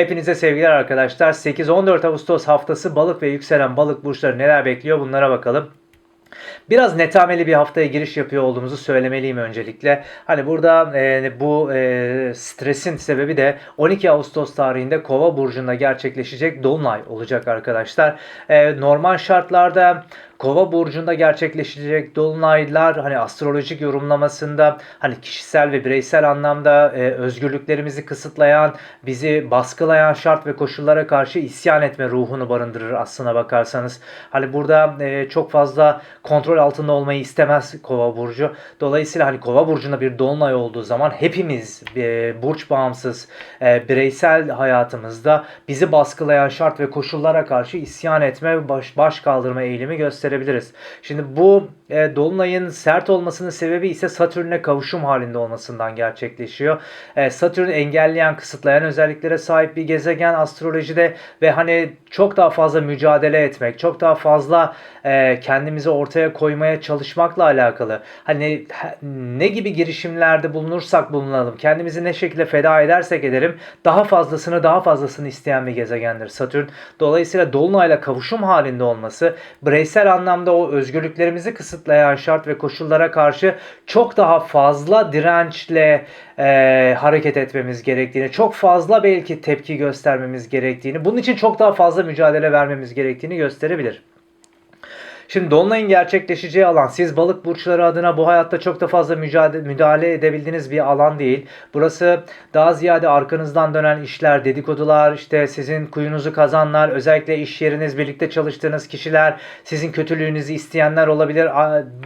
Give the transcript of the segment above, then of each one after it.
Hepinize sevgiler arkadaşlar. 8-14 Ağustos haftası balık ve yükselen balık burçları neler bekliyor bunlara bakalım. Biraz netameli bir haftaya giriş yapıyor olduğumuzu söylemeliyim öncelikle. Hani burada e, bu e, stresin sebebi de 12 Ağustos tarihinde Kova burcunda gerçekleşecek dolunay olacak arkadaşlar. E, normal şartlarda Kova burcunda gerçekleşecek dolunaylar hani astrolojik yorumlamasında hani kişisel ve bireysel anlamda e, özgürlüklerimizi kısıtlayan, bizi baskılayan şart ve koşullara karşı isyan etme ruhunu barındırır aslına bakarsanız. Hani burada e, çok fazla kontrol altında olmayı istemez Kova burcu. Dolayısıyla hani Kova burcunda bir dolunay olduğu zaman hepimiz e, burç bağımsız e, bireysel hayatımızda bizi baskılayan şart ve koşullara karşı isyan etme, baş, baş kaldırma eğilimi gösterebiliriz. Şimdi bu e, dolunayın sert olmasının sebebi ise Satürn'e kavuşum halinde olmasından gerçekleşiyor. E, Satürn engelleyen, kısıtlayan özelliklere sahip bir gezegen astrolojide ve hani çok daha fazla mücadele etmek, çok daha fazla e, kendimizi ortaya koymaya çalışmakla alakalı. Hani ha- ne gibi girişimlerde bulunursak bulunalım, kendimizi ne şekilde feda edersek edelim, daha fazlasını daha fazlasını isteyen bir gezegendir Satürn. Dolayısıyla dolunayla kavuşum halinde olması bireysel anlamda o özgürlüklerimizi kısıtlayan şart ve koşullara karşı çok daha fazla dirençle e, hareket etmemiz gerektiğini, çok fazla belki tepki göstermemiz gerektiğini, bunun için çok daha fazla mücadele vermemiz gerektiğini gösterebilir. Şimdi Dolunay'ın gerçekleşeceği alan siz balık burçları adına bu hayatta çok da fazla mücadele, müdahale edebildiğiniz bir alan değil. Burası daha ziyade arkanızdan dönen işler, dedikodular, işte sizin kuyunuzu kazanlar, özellikle iş yeriniz, birlikte çalıştığınız kişiler, sizin kötülüğünüzü isteyenler olabilir.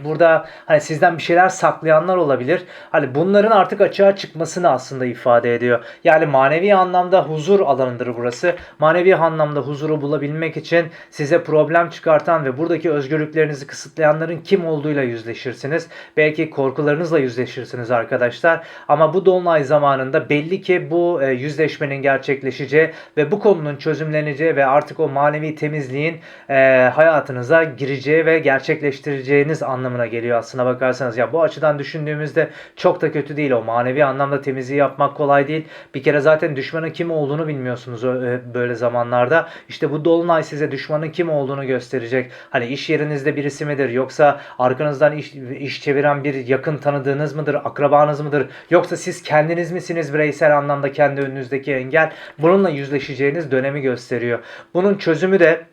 Burada hani sizden bir şeyler saklayanlar olabilir. Hani bunların artık açığa çıkmasını aslında ifade ediyor. Yani manevi anlamda huzur alanıdır burası. Manevi anlamda huzuru bulabilmek için size problem çıkartan ve buradaki özgürlüklerinizi kısıtlayanların kim olduğuyla yüzleşirsiniz. Belki korkularınızla yüzleşirsiniz arkadaşlar. Ama bu dolunay zamanında belli ki bu e, yüzleşmenin gerçekleşeceği ve bu konunun çözümleneceği ve artık o manevi temizliğin e, hayatınıza gireceği ve gerçekleştireceğiniz anlamına geliyor aslına bakarsanız. Ya bu açıdan düşündüğümüzde çok da kötü değil o manevi anlamda temizliği yapmak kolay değil. Bir kere zaten düşmanın kim olduğunu bilmiyorsunuz e, böyle zamanlarda. İşte bu dolunay size düşmanın kim olduğunu gösterecek. Hani iş yerinizde birisi midir yoksa arkanızdan iş, iş çeviren bir yakın tanıdığınız mıdır, akrabanız mıdır yoksa siz kendiniz misiniz bireysel anlamda kendi önünüzdeki engel? Bununla yüzleşeceğiniz dönemi gösteriyor. Bunun çözümü de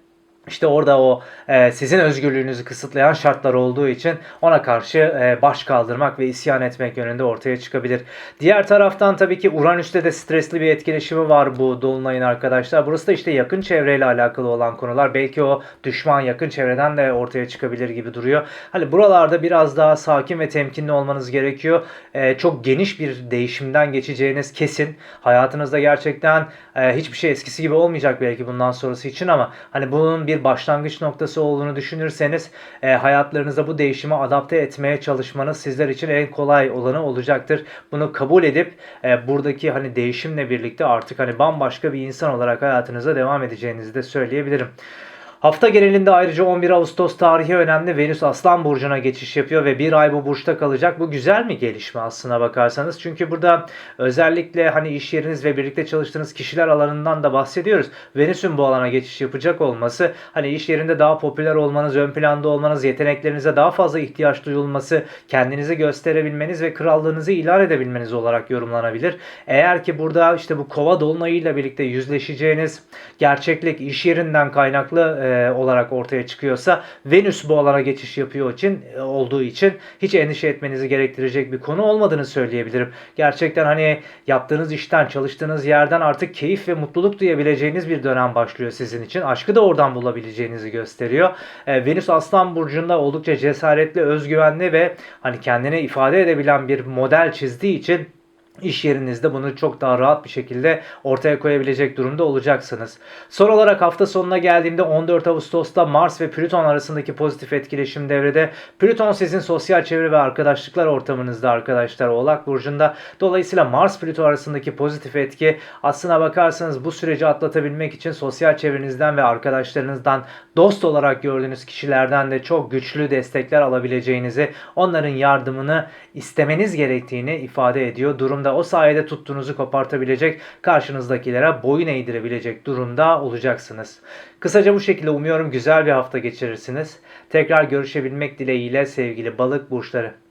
işte orada o e, sizin özgürlüğünüzü kısıtlayan şartlar olduğu için ona karşı e, baş kaldırmak ve isyan etmek yönünde ortaya çıkabilir. Diğer taraftan tabii ki Uranüs'te de stresli bir etkileşimi var bu dolunayın arkadaşlar. Burası da işte yakın çevreyle alakalı olan konular. Belki o düşman yakın çevreden de ortaya çıkabilir gibi duruyor. Hani buralarda biraz daha sakin ve temkinli olmanız gerekiyor. E, çok geniş bir değişimden geçeceğiniz kesin. Hayatınızda gerçekten e, hiçbir şey eskisi gibi olmayacak belki bundan sonrası için ama hani bunun bir başlangıç noktası olduğunu düşünürseniz e, hayatlarınıza bu değişimi adapte etmeye çalışmanız sizler için en kolay olanı olacaktır. Bunu kabul edip e, buradaki hani değişimle birlikte artık hani bambaşka bir insan olarak hayatınıza devam edeceğinizi de söyleyebilirim. Hafta genelinde ayrıca 11 Ağustos tarihi önemli. Venüs Aslan Burcu'na geçiş yapıyor ve bir ay bu burçta kalacak. Bu güzel mi gelişme aslına bakarsanız? Çünkü burada özellikle hani iş yeriniz ve birlikte çalıştığınız kişiler alanından da bahsediyoruz. Venüs'ün bu alana geçiş yapacak olması hani iş yerinde daha popüler olmanız, ön planda olmanız, yeteneklerinize daha fazla ihtiyaç duyulması, kendinizi gösterebilmeniz ve krallığınızı ilan edebilmeniz olarak yorumlanabilir. Eğer ki burada işte bu kova dolunayıyla birlikte yüzleşeceğiniz gerçeklik iş yerinden kaynaklı e, olarak ortaya çıkıyorsa Venüs bu alana geçiş yapıyor için e, olduğu için hiç endişe etmenizi gerektirecek bir konu olmadığını söyleyebilirim. Gerçekten hani yaptığınız işten, çalıştığınız yerden artık keyif ve mutluluk duyabileceğiniz bir dönem başlıyor sizin için. Aşkı da oradan bulabileceğinizi gösteriyor. E, Venüs Aslan burcunda oldukça cesaretli, özgüvenli ve hani kendini ifade edebilen bir model çizdiği için iş yerinizde bunu çok daha rahat bir şekilde ortaya koyabilecek durumda olacaksınız. Son olarak hafta sonuna geldiğimde 14 Ağustos'ta Mars ve Plüton arasındaki pozitif etkileşim devrede. Plüton sizin sosyal çevre ve arkadaşlıklar ortamınızda arkadaşlar Oğlak Burcu'nda. Dolayısıyla Mars Plüton arasındaki pozitif etki aslına bakarsanız bu süreci atlatabilmek için sosyal çevrenizden ve arkadaşlarınızdan dost olarak gördüğünüz kişilerden de çok güçlü destekler alabileceğinizi, onların yardımını istemeniz gerektiğini ifade ediyor. Durum durumda o sayede tuttuğunuzu kopartabilecek, karşınızdakilere boyun eğdirebilecek durumda olacaksınız. Kısaca bu şekilde umuyorum güzel bir hafta geçirirsiniz. Tekrar görüşebilmek dileğiyle sevgili balık burçları.